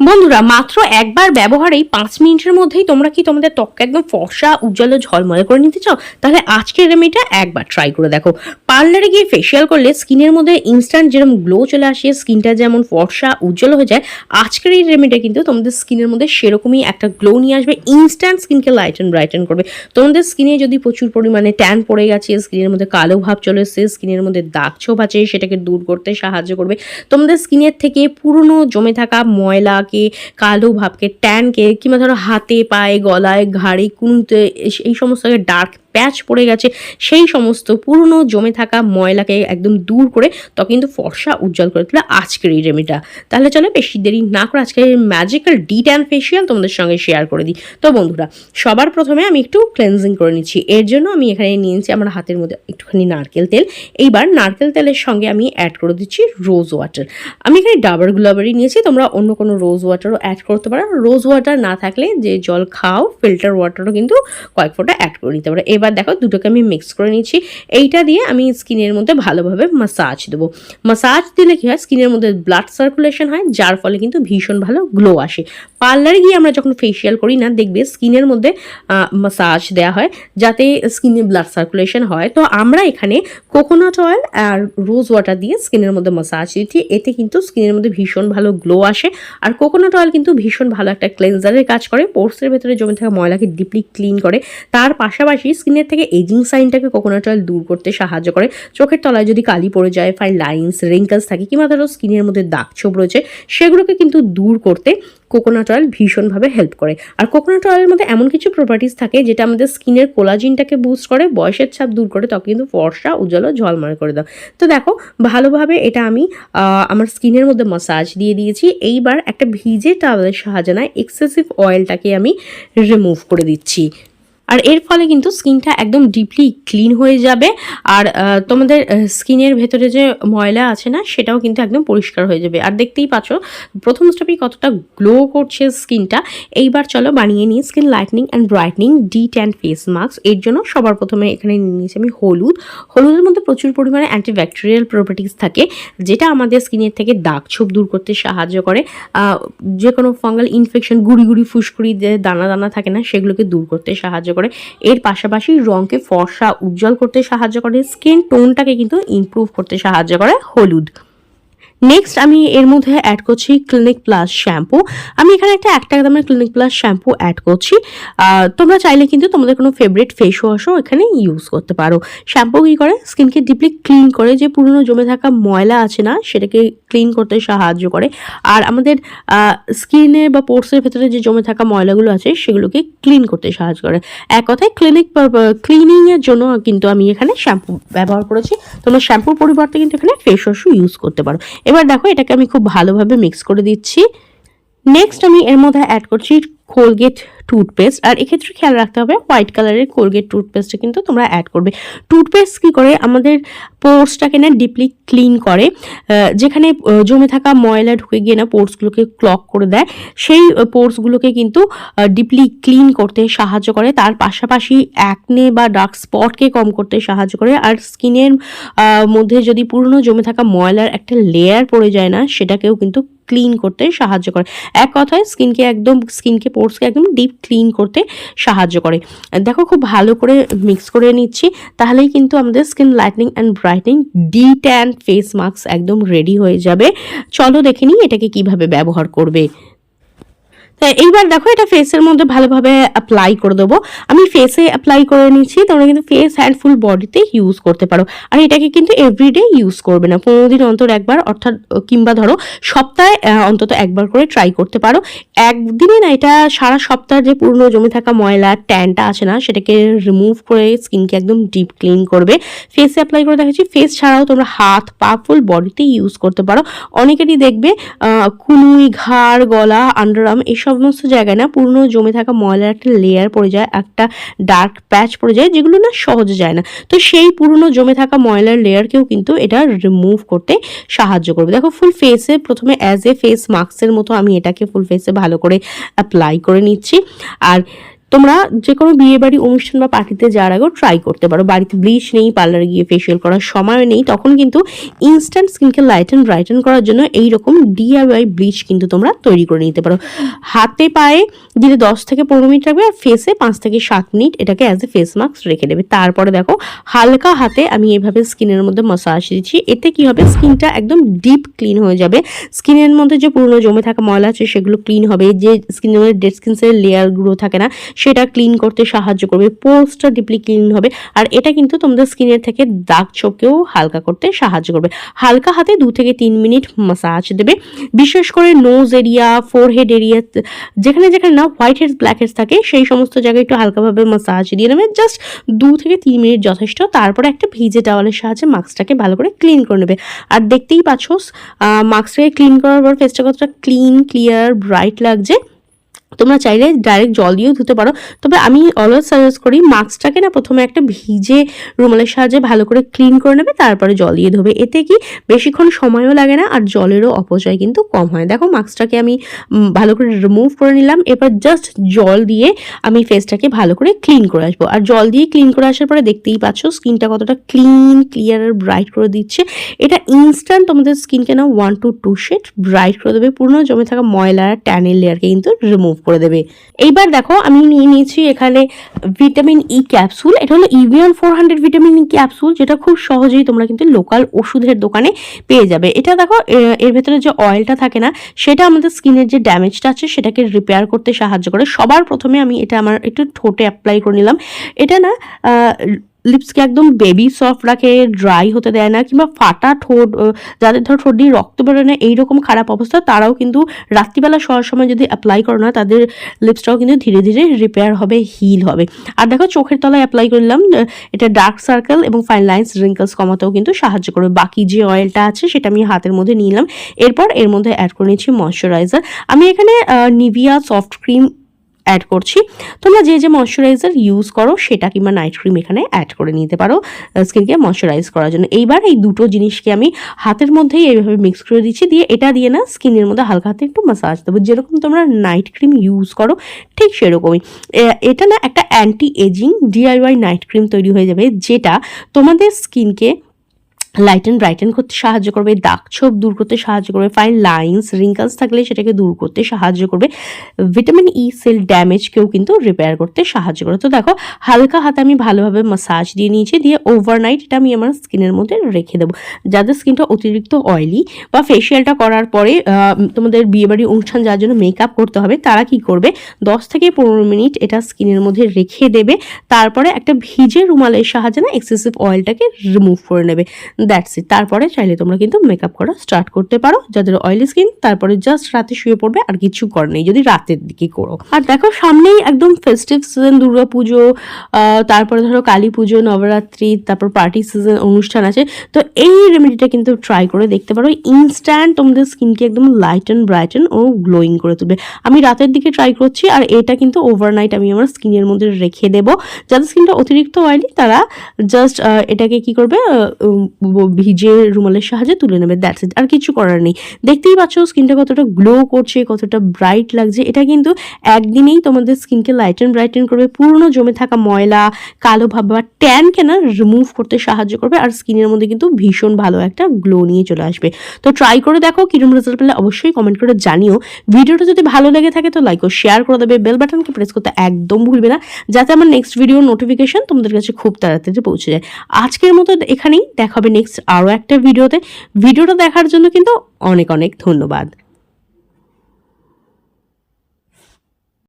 বন্ধুরা, মাত্র একবার ব্যবহারেই পাঁচ মিনিটের মধ্যেই তোমরা কি তোমাদের ত্বককে একদম ফর্সা, উজ্জ্বল ঝলমলে করে নিতে চাও? তাহলে আজকের রেমেডিটা একবার ট্রাই করে দেখো। পার্লারে গিয়ে ফেসিয়াল করলে স্কিনের মধ্যে ইনস্ট্যান্ট যেরকম গ্লো চলে আসে, স্কিনটা যেমন ফর্সা, উজ্জ্বল হয়ে যায়, আজকের এই রেমেডিটা কিন্তু তোমাদের স্কিনের মধ্যে সেরকমই একটা গ্লো নিয়ে আসবে ইনস্ট্যান্ট স্কিনকে লাইটেন ব্রাইটেন করবে। তোমাদের স্কিনে যদি প্রচুর পরিমাণে ট্যান পড়ে গেছে, স্কিনের মধ্যে কালো ভাব চলে এসেছে, স্কিনের মধ্যে দাগ ছোপ আছে, সেটাকে দূর করতে সাহায্য করবে। তোমাদের স্কিনের থেকে পুরনো জমে থাকা ময়লাকে কালো ভাবকে ট্যানকে কিংবা ধরো হাতে পায়ে গলায় ঘাড়ে কুনুতে এই সমস্ত ডার্ক প্যাচ পড়ে গেছে। সেই সমস্ত পুরনো জমে থাকা ময়লাকে একদম দূর করে তো কিন্তু ফর্সা উজ্জ্বল করে তোলা আজকের এই রেমিটা তাহলে চলো বেশি দেরি না করে আজকে ম্যাজিক্যাল ডি ট্যান ফেসিয়াল তোমাদের সঙ্গে শেয়ার করে দিই। তো বন্ধুরা, সবার প্রথমে আমি একটু ক্লেনজিং করে নিচ্ছি। এর জন্য আমি এখানে নিয়েছি আমার হাতের মধ্যে একটুখানি নারকেল তেল। এইবার নারকেল তেলের সঙ্গে আমি অ্যাড করে দিচ্ছি রোজ ওয়াটার আমি এখানে ডাবার গুলাবারি নিয়েছি, তোমরা অন্য কোনো রোজ ওয়াটারও অ্যাড করতে পারো। রোজ ওয়াটার না থাকলে যে জল খাও ফিল্টার ওয়াটারও কিন্তু কয়েক ফোটা অ্যাড করে নিতে পারো। এবার দেখো দুটোকে আমি মিক্স করে নিচ্ছি। এইটা দিয়ে আমি স্কিনের মধ্যে ভালোভাবে মাসাজ দেবো। মাসাজ দিলে কি হয়? স্কিনের মধ্যে ব্লাড সার্কুলেশন হয়, যার ফলে কিন্তু ভীষণ ভালো গ্লো আসে। পার্লারে গিয়ে আমরা যখন ফেসিয়াল করি না, দেখবে স্কিনের মধ্যে মাসাজ দেওয়া হয়, যাতে স্কিনে ব্লাড সার্কুলেশন হয়। তো আমরা এখানে কোকোনাট অয়েল আর রোজ ওয়াটার দিয়ে স্কিনের মধ্যে মাসাজ দিচ্ছি। এতে কিন্তু স্কিনের মধ্যে ভীষণ ভালো গ্লো আসে। আর কোকোনাট অয়েল কিন্তু ভীষণ ভালো একটা ক্লেন্সারের কাজ করে। পোর্সের ভেতরে জমে থাকা ময়লাকে ডিপলি ক্লিন করে। তার পাশাপাশি স্কিনের থেকে এজিং সাইনটাকে কোকোনাট অয়েল দূর করতে সাহায্য করে। চোখের তলায় যদি কালি পড়ে যায় ফাইন লাইন্স রিঙ্কলস থাকে কিংবা ধরো স্কিনের মধ্যে দাগ ছোপ রয়েছে, সেগুলোকে কিন্তু দূর করতে কোকোনাট অয়েল ভীষণভাবে হেল্প করে। আর কোকোনাট অয়েলের মধ্যে এমন কিছু প্রপার্টিস থাকে যেটা আমাদের স্কিনের কোলাজিনটাকে বুস্ট করে, বয়সের ছাপ দূর করে তখন কিন্তু ফর্সা, উজ্জ্বল ঝলমল করে দাও তো দেখো, ভালোভাবে এটা আমি আমার স্কিনের মধ্যে মাসাজ দিয়ে দিয়েছি। এইবার একটা ভিজে টাওয়ালের সাহায্যে না এক্সেসিভ অয়েলটাকে আমি রিমুভ করে দিচ্ছি। আর এর ফলে কিন্তু স্কিনটা একদম ডিপলি ক্লিন হয়ে যাবে। আর তোমাদের স্কিনের ভেতরে যে ময়লা আছে না, সেটাও কিন্তু একদম পরিষ্কার হয়ে যাবে। আর দেখতেই পাচ্ছ, প্রথম স্টেপেই কতটা গ্লো করছে স্কিনটা। এইবার চলো বানিয়ে নিই skin lightening and brightening de tan face mask এর জন্য সবার প্রথমে এখানে নিয়ে নিয়েছি আমি হলুদ। হলুদের মধ্যে প্রচুর পরিমাণে অ্যান্টিব্যাকটেরিয়াল প্রপার্টিস থাকে, যেটা আমাদের স্কিনের থেকে দাগ ছোপ দূর করতে সাহায্য করে। যে কোনো ফাঙ্গাল ইনফেকশন গুড়ি গুড়ি ফুসকুড়ি যে দানা দানা থাকে না, সেগুলোকে দূর করতে সাহায্য করে। এর পাশাপাশি রঙকে ফর্সা, উজ্জ্বল করতে সাহায্য করে। স্কিন টোনটাকে কিন্তু ইম্প্রুভ করতে সাহায্য করে হলুদ। নেক্সট আমি এর মধ্যে অ্যাড করছি ক্লিনিক প্লাস শ্যাম্পু আমি এখানে একটা এক টাকা দামের ক্লিনিক প্লাস শ্যাম্পু অ্যাড করছি। তোমরা চাইলে কিন্তু তোমাদের কোনো ফেভারিট ফেস ওয়াশও এখানে ইউজ করতে পারো। শ্যাম্পু কী করে? স্কিনকে ডিপলি ক্লিন করে। যে পুরনো জমে থাকা ময়লা আছে না, সেটাকে ক্লিন করতে সাহায্য করে। আর আমাদের স্কিনে বা পোর্সের ভেতরে যে জমে থাকা ময়লাগুলো আছে, সেগুলোকে ক্লিন করতে সাহায্য করে। এক কথায় ক্লিনিক ক্লিনিংয়ের জন্য কিন্তু আমি এখানে শ্যাম্পু ব্যবহার করেছি। তোমরা শ্যাম্পুর পরিবর্তে কিন্তু এখানে ফেস ওয়াশও ইউজ করতে পারো। এবার দেখো এটাকে আমি খুব ভালোভাবে মিক্স করে দিচ্ছি। নেক্সট আমি এর মধ্যে অ্যাড করছি কোলগেট টুথপেস্ট আর এক্ষেত্রে খেয়াল রাখতে হবে হোয়াইট কালারের কোলগেট টুথপেস্টটা কিন্তু তোমরা অ্যাড করবে। টুথপেস্ট কী করে? আমাদের পোর্সটাকে না ডিপলি ক্লিন করে যেখানে জমে থাকা ময়লা ঢুকে গিয়ে না পোর্সগুলোকে ক্লক করে দেয়, সেই পোর্সগুলোকে কিন্তু ডিপলি ক্লিন করতে সাহায্য করে। তার পাশাপাশি অ্যাকনে বা ডার্ক স্পটকে কম করতে সাহায্য করে। আর স্কিনের মধ্যে যদি পুরনো জমে থাকা ময়লার একটা লেয়ার পড়ে যায় না, সেটাকেও কিন্তু ক্লিন করতে সাহায্য করে। এক কথায় স্কিনকে একদম স্কিনকে পোর্সকে একদম ডিপ ক্লিন করতে সাহায্য করে। দেখো খুব ভালো করে মিক্স করে নিচ্ছি, তাহলেই কিন্তু আমাদের skin lightening and brightening de tan face mask একদম রেডি হয়ে যাবে। চলো দেখে নিই এটাকে কীভাবে ব্যবহার করবে। এইবার দেখো এটা ফেসের মধ্যে ভালোভাবে অ্যাপ্লাই করে দেবো। আমি ফেসে অ্যাপ্লাই করে নিচ্ছি তোমরা কিন্তু ফেস হ্যান্ড ফুল বডিতে ইউজ করতে পারো। আর এটাকে কিন্তু এভরিডে ইউজ করবে না। পনেরো দিন অন্তর একবার, অর্থাৎ কিংবা ধরো সপ্তাহে অন্তত একবার করে ট্রাই করতে পারো। একদিনে না, এটা সারা সপ্তাহ যে পুরনো জমে থাকা ময়লা, ট্যানটা আছে না, সেটাকে রিমুভ করে স্কিনকে একদম ডিপ ক্লিন করবে। ফেসে অ্যাপ্লাই করে দেখেছি ফেস ছাড়াও তোমরা হাত, পা ফুল বডিতে ইউজ করতে পারো। অনেকেরই দেখবে কুনুই, ঘাড়, গলা আন্ডারআর্ম এই সমস্ত জায়গায় না পুরনো জমে থাকা ময়লার একটা লেয়ার পড়ে যায়, একটা ডার্ক প্যাচ পড়ে যায়, যেগুলো না সহজে যায় না। তো সেই পুরনো জমে থাকা ময়লার লেয়ারকেও কিন্তু এটা রিমুভ করতে সাহায্য করবে। দেখো ফুল ফেসে প্রথমে অ্যাজ এ ফেস মাস্কের মতো আমি এটাকে ফুল ফেসে ভালো করে অ্যাপ্লাই করে নিচ্ছি। আর তোমরা যে কোনো বিয়ে বাড়ি, অনুষ্ঠান বা পার্টিতে যাওয়ার আগেও ট্রাই করতে পারো। বাড়িতে ব্লিচ নেই পার্লারে গিয়ে ফেসিয়াল করার সময় নেই। তখন কিন্তু ইনস্ট্যান্ট স্কিনকে লাইটেন ব্রাইটেন করার জন্য এইরকম ডিআইওয়াই ব্লিচ কিন্তু তোমরা তৈরি করে নিতে পারো। হাতে, পায়ে দিলে দশ থেকে পনেরো মিনিট রাখবে আর ফেসে পাঁচ থেকে সাত মিনিট এটাকে অ্যাজ এ ফেস মাস্ক রেখে দেবে। তারপরে দেখো, হালকা হাতে আমি এভাবে স্কিনের মধ্যে মাসাজ দিচ্ছি। এতে কি হবে? স্কিনটা একদম ডিপ ক্লিন হয়ে যাবে। স্কিনের মধ্যে যে পুরনো জমে থাকা ময়লা আছে, সেগুলো ক্লিন হবে। যে স্কিনের মধ্যে ডেড স্কিনসের লেয়ারগুলো থাকে না সেটা ক্লিন করতে সাহায্য করবে, পোস্টটা ডিপলি ক্লিন হবে, আর এটা কিন্তু তোমাদের স্কিনের থেকে দাগ ছোপকেও হালকা করতে সাহায্য করবে। হালকা হাতে দু থেকে তিন মিনিট মাসাজ দেবে, বিশেষ করে নোজ এরিয়া ফোরহেড এরিয়া যেখানে যেখানে না হোয়াইট হেডস ব্ল্যাক হেডস থাকে, সেই সমস্ত জায়গায় একটু হালকাভাবে মাসাজ দিয়ে নেবে জাস্ট দু থেকে তিন মিনিট যথেষ্ট, তারপরে একটা ভিজে টাওয়ালের সাহায্যে মাস্কটাকে ভালো করে ক্লিন করে নেবে। আর দেখতেই পাচ্ছ মাস্কটাকে ক্লিন করার পর ফেসটা কতটা ক্লিন ক্লিয়ার ব্রাইট লাগছে। তোমরা চাইলে ডাইরেক্ট জল দিয়েও ধুতে পারো। তবে আমি অলওয়েজ সাজেস্ট করি মাস্কটাকে না প্রথমে একটা ভিজে রুমালের সাহায্যে ভালো করে ক্লিন করে নেবে, তারপরে জল দিয়ে ধোবে। এতে কি বেশিক্ষণ সময়ও লাগে না আর জলেরও অপচয় কিন্তু কম হয়। দেখো মাস্কটাকে আমি ভালো করে রিমুভ করে নিলাম। এবার জাস্ট জল দিয়ে আমি ফেসটাকে ভালো করে ক্লিন করে আসব। আর জল দিয়ে ক্লিন করে আসার পরে দেখতেই পাচ্ছ স্কিনটা কতটা ক্লিন ক্লিয়ার আর ব্রাইট করে দিচ্ছে। এটা ইনস্ট্যান্ট তোমাদের স্কিনকে না one two two shade bright করে দেবে। পুরনো জমে থাকা ময়লা আর ট্যানের লেয়ারকে কিন্তু রিমুভ করে দেবে। এইবার দেখো, আমি নিয়ে নিয়েছি এখানে ভিটামিন ই ক্যাপসুল এটা হলো Evion four hundred vitamin E capsule যেটা খুব সহজেই তোমরা কিন্তু লোকাল ওষুধের দোকানে পেয়ে যাবে। এটা দেখো এর ভেতরে যে অয়েলটা থাকে না, সেটা আমাদের স্কিনের যে ড্যামেজটা আছে, সেটাকে রিপেয়ার করতে সাহায্য করে। সবার প্রথমে আমি এটা আমার একটু ঠোঁটে অ্যাপ্লাই করে নিলাম। এটা না লিপসকে একদম বেবি সফট রাখে ড্রাই হতে দেয় না, কিংবা ফাটা ঠোঁট যাদের ধর ঠোঁট দিয়ে রক্ত বেরোয় না, এইরকম খারাপ অবস্থা, তারাও কিন্তু রাত্রিবেলা শোয়ার সময় যদি অ্যাপ্লাই করো না, তাদের লিপসটাও কিন্তু ধীরে ধীরে রিপেয়ার হবে হিল হবে। আর দেখো, চোখের তলায় অ্যাপ্লাই করলাম এটা ডার্ক সার্কেল এবং ফাইন লাইন্স রিঙ্কলস কমাতেও কিন্তু সাহায্য করবে। বাকি যে অয়েলটা আছে, সেটা আমি হাতের মধ্যে নিলাম। এরপর এর মধ্যে অ্যাড করে নিচ্ছি ময়শ্চারাইজার আমি এখানে নিভিয়া সফট ক্রিম অ্যাড করছি। তোমরা যে যে ময়শ্চারাইজার ইউজ করো, সেটা কিংবা নাইট ক্রিম এখানে অ্যাড করে নিতে পারো স্কিনকে ময়শ্চারাইজ করার জন্য। এইবার এই দুটো জিনিসকে আমি হাতের মধ্যেই এইভাবে মিক্স করে দিচ্ছি। দিয়ে এটা দিয়ে না স্কিনের মধ্যে হালকা হাতে একটু মাসাজ দেবো। যেরকম তোমরা নাইট ক্রিম ইউজ করো, ঠিক সেরকমই। এটা না একটা anti ageing DIY night cream তৈরি হয়ে যাবে, যেটা তোমাদের স্কিনকে লাইটেন ব্রাইটেন করতে সাহায্য করবে, দাগ ছোপ দূর করতে সাহায্য করবে ফাইন লাইন্স রিঙ্কলস থাকলে সেটাকে দূর করতে সাহায্য করবে। ভিটামিন ই সেল ড্যামেজকেও কিন্তু রিপেয়ার করতে সাহায্য করে। তো দেখো, হালকা হাতে আমি ভালোভাবে মাসাজ দিয়ে নিয়েছি, দিয়ে ওভারনাইট এটা আমি আমার স্কিনের মধ্যে রেখে দেবো। যাদের স্কিনটা অতিরিক্ত অয়েলি বা ফেসিয়ালটা করার পরে তোমাদের বিয়েবাড়ি অনুষ্ঠান যার জন্য মেকআপ করতে হবে, তারা কি করবে? দশ থেকে পনেরো মিনিট এটা স্কিনের মধ্যে রেখে দেবে, তারপরে একটা ভিজে রুমালের সাহায্যে না এক্সেসিভ অয়েলটাকে রিমুভ করে নেবে। দ্যাটস ইট তারপরে চাইলে তোমরা কিন্তু মেকআপ করা স্টার্ট করতে পারো। যাদের অয়েলি স্কিন তারপরে জাস্ট রাতে শুয়ে পড়বে আর কিছু কর নেই, যদি রাতের দিকে করো। আর দেখো, সামনেই একদম ফেস্টিভ সিজন দুর্গা পুজো তারপরে ধরো কালী পুজো, নবরাত্রি, তারপর পার্টি সিজন অনুষ্ঠান আছে। তো এই রেমেডিটা কিন্তু ট্রাই করে দেখতে পারো। ইনস্ট্যান্ট তোমাদের স্কিনকে একদম লাইট অ্যান্ড ব্রাইটেন ও গ্লোয়িং করে তুলবে। আমি রাতের দিকে ট্রাই করছি আর এটা কিন্তু ওভারনাইট আমি আমার স্কিনের মধ্যে রেখে দেবো। যাদের স্কিনটা অতিরিক্ত অয়েলি তারা জাস্ট এটাকে কি করবে ভিজে রুমালের সাহায্যে তুলে নেবে দ্যাটস ইট আর কিছু করার নেই। দেখতেই পাচ্ছ, স্কিনটা কতটা গ্লো করছে, কতটা ব্রাইট লাগছে, এটা কিন্তু একদিনেই তোমাদের স্কিনকে লাইট অ্যান্ড ব্রাইটেন করবে। পুরনো জমে থাকা ময়লা, কালো ভাব বা ট্যানকে না রিমুভ করতে সাহায্য করবে, আর স্কিনের মধ্যে কিন্তু ভীষণ ভালো একটা গ্লো নিয়ে চলে আসবে। তো ট্রাই করে দেখো, কিরম রেজাল্ট পেলে অবশ্যই কমেন্ট করে জানিও। ভিডিওটা যদি ভালো লেগে থাকে, তো লাইক ও শেয়ার করে দেবে বেল বাটনকে প্রেস করতে একদম ভুলবে না, যাতে আমার নেক্সট ভিডিও নোটিফিকেশন তোমাদের কাছে খুব তাড়াতাড়ি পৌঁছে যায়। আজকের মতো এখানেই, দেখা হবে নেক্সট আরও একটা ভিডিওতে। ভিডিওটা দেখার জন্য কিন্তু অনেক অনেক ধন্যবাদ।